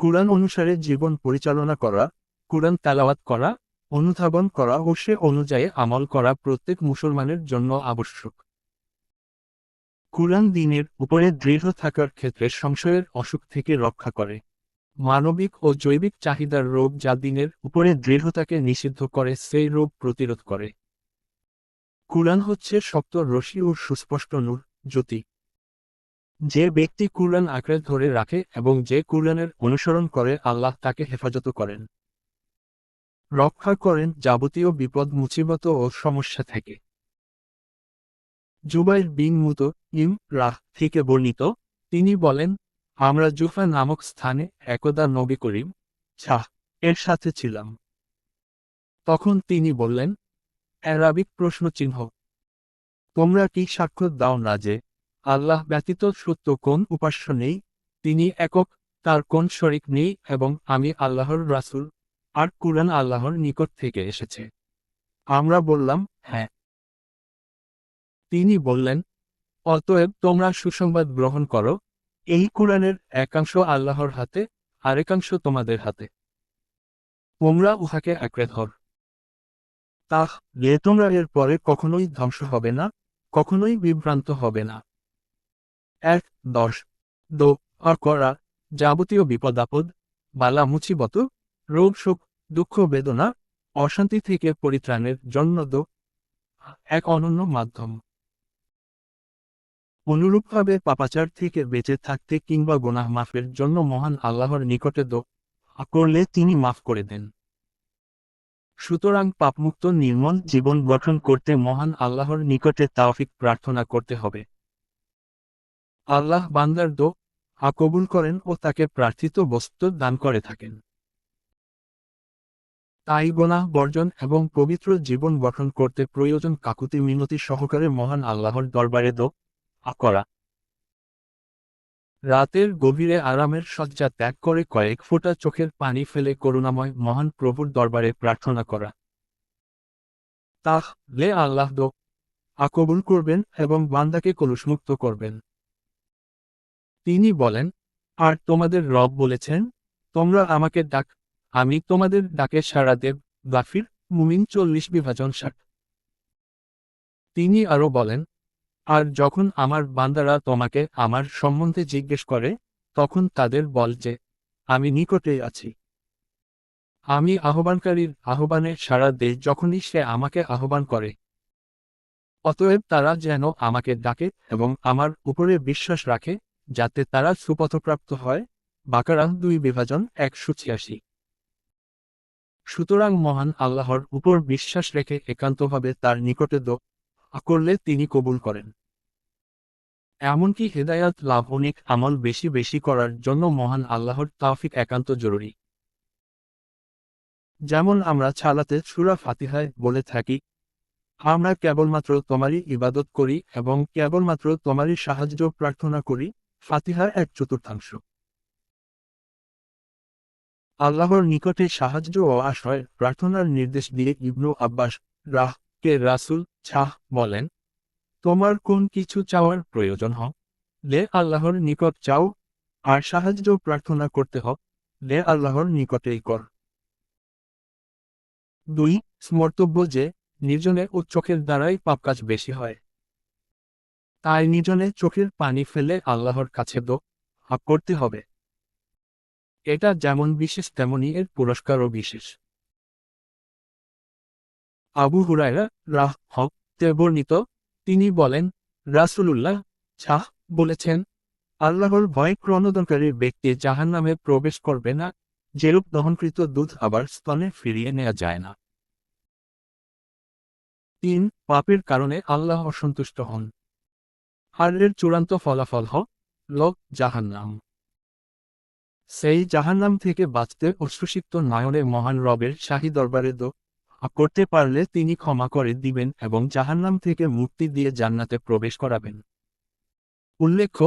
কুরআন অনুসারে জীবন পরিচালনা করা, কুরআন তালাওয়াত করা, অনুধাবন করা ও সে অনুযায়ী আমল করা প্রত্যেক মুসলমানের জন্য আবশ্যক। কুরআন দিনের উপরে দৃঢ় থাকার ক্ষেত্রে সংশয়ের অসুখ থেকে রক্ষা করে। মানবিক ও জৈবিক চাহিদার রোগ যা দিনের উপরে দৃঢ়তাকে নিষিদ্ধ করে, সেই রোগ প্রতিরোধ করে। কুরআন হচ্ছে শক্ত রশি ও সুস্পষ্ট নূর, জ্যোতি। যে ব্যক্তি কুরআন আঁকড়ে ধরে রাখে এবং যে কুরআনের অনুসরণ করে আল্লাহ তাকে হেফাজত করেন। রক্ষা করেন যাবতীয় বিপদ, মুসিবত ও সমস্যা থেকে। জুবাইর বিন মুতো ইম রাহ থেকে বর্ণিত, তিনি বলেন, আমরা জুফা নামক স্থানে একদা নবী করিম ছাহ এর সাথে ছিলাম। তখন তিনি বললেন, অ্যারাবিক প্রশ্ন চিহ্ন তোমরা কি সাক্ষ্য দাও না যে আল্লাহ ব্যতীত সত্য কোন উপাস্য নেই? তিনি একক, তার কোন শরিক নেই এবং আমি আল্লাহর রাসূল, আর কুরআন আল্লাহর নিকট থেকে এসেছে। আমরা বললাম হ্যাঁ। তিনি বললেন, অতএব তোমরা সুসংবাদ গ্রহণ করো, এই কুরআনের একাংশ আল্লাহর হাতে, আরেকাংশ তোমাদের হাতে। তোমরা উহাকে আঁকড়ে ধর। তাহ, যে তোমরা এর পরে কখনোই ধ্বংস হবে না, কখনোই বিভ্রান্ত হবে না। এক দশ। দো, আর করা যাবতীয় বিপদ আপদ, বালা মুছিবত রোগ শোক দুঃখ বেদনা, অশান্তি থেকে পরিত্রাণের জন্য দো। এক অনন্য মাধ্যম। অনুরূপভাবে পাপাচার থেকে বেঁচে থাকতে কিংবা গোনাহ মাফের জন্য মহান আল্লাহর নিকটে দো। করলে তিনি মাফ করে দেন। সুতরাং পাপমুক্ত, নির্মল জীবন গঠন করতে মহান আল্লাহর নিকটে তাওফিক প্রার্থনা করতে হবে। আল্লাহ বান্দার দো আ কবুল করেন ও তাকে প্রার্থিত বস্তু দান করে থাকেন। তাই গোনাহ বর্জন এবং পবিত্র জীবন গঠন করতে প্রয়োজন কাকুতি মিনতি সহকারে মহান আল্লাহর দরবারে দো আ করা। রাতের গভীরে আরামের শয্যা ত্যাগ করে কয়েক ফোঁটা চোখের পানি ফেলে করুণাময় মহান প্রভুর দরবারে প্রার্থনা করা। তাহ লে আল্লাহ দো আকবুল করবেন এবং বান্দাকে কলুষমুক্ত করবেন। তিনি বলেন, আর তোমাদের রব বলেছেন, তোমরা আমাকে ডাক, আমি তোমাদের ডাকে সাড়া দেব, গাফির, মুমিন চল্লিশ বিভাজন ষাট। তিনি আরও বলেন, আর যখন আমার বান্দারা তোমাকে আমার সম্বন্ধে জিজ্ঞেস করে, তখন তাদের বল যে, আমি নিকটে আছি। আমি আহ্বানকারীর আহ্বানে সারা দেশ যখনই সে আমাকে আহ্বান করে। অতএব তারা যেন আমাকে ডাকে এবং আমার উপরে বিশ্বাস রাখে যাতে তারা সুপথপ্রাপ্ত হয়। বাকারা দুই বিভাজন একশো ছিয়াশি। সুতরাং মহান আল্লাহর উপর বিশ্বাস রেখে একান্তভাবে তার নিকটে দো করলে তিনি কবুল করেন। এমনকি হেদায়াত লাভ অনেক আমল বেশি বেশি করার জন্য মহান আল্লাহর তাওফিক একান্ত জরুরি। যেমন আমরা ছালাতে সুরা ফাতিহায় বলে থাকি, আমরা কেবলমাত্র তোমারই ইবাদত করি এবং কেবলমাত্র তোমারই সাহায্য প্রার্থনা করি ফাতিহার এক চতুর্থাংশ। আল্লাহর নিকটে সাহায্য ও আশ্রয় প্রার্থনার নির্দেশ দিয়ে ইবনু আব্বাস রাহ কে রাসুল ছাহ বলেন, তোমার কোন কিছু চাওয়ার প্রয়োজন হ লে আল্লাহর নিকট চাও আর সাহায্য প্রার্থনা করতে হ লে আল্লাহর নিকটেই কর। দুই, স্মর্তব্য যে, নির্জনে ও চোখের দ্বারাই পাপ কাজ বেশি হয়। তাই নিজনে চোখের পানি ফেলে আল্লাহর কাছে দো করতে হবে। এটা যেমন বিশেষ তেমনই এর পুরস্কারও বিশেষ। আবু হুরায়রা রাহ হক বর্ণিত, তিনি বলেন, রাসুলুল্লাহ ছাহ বলেছেন, আল্লাহর ভয় ক্রণদনকারীর ব্যক্তি জাহান নামে প্রবেশ করবে না যেরূপ দহনকৃত দুধ আবার স্তনে ফিরিয়ে নেওয়া যায় না। তিন, পাপের কারণে আল্লাহ অসন্তুষ্ট হন। আর এর চূড়ান্ত ফলাফল হ লোক জাহান্নাম। সেই জাহান্নাম থেকে বাঁচতে অশ্রুসিক্ত নয়নে মহান রবের শাহী দরবারে দো করতে পারলে তিনি ক্ষমা করে দিবেন এবং জাহান্নাম থেকে মুক্তি দিয়ে জান্নাতে প্রবেশ করাবেন। উল্লেখ্য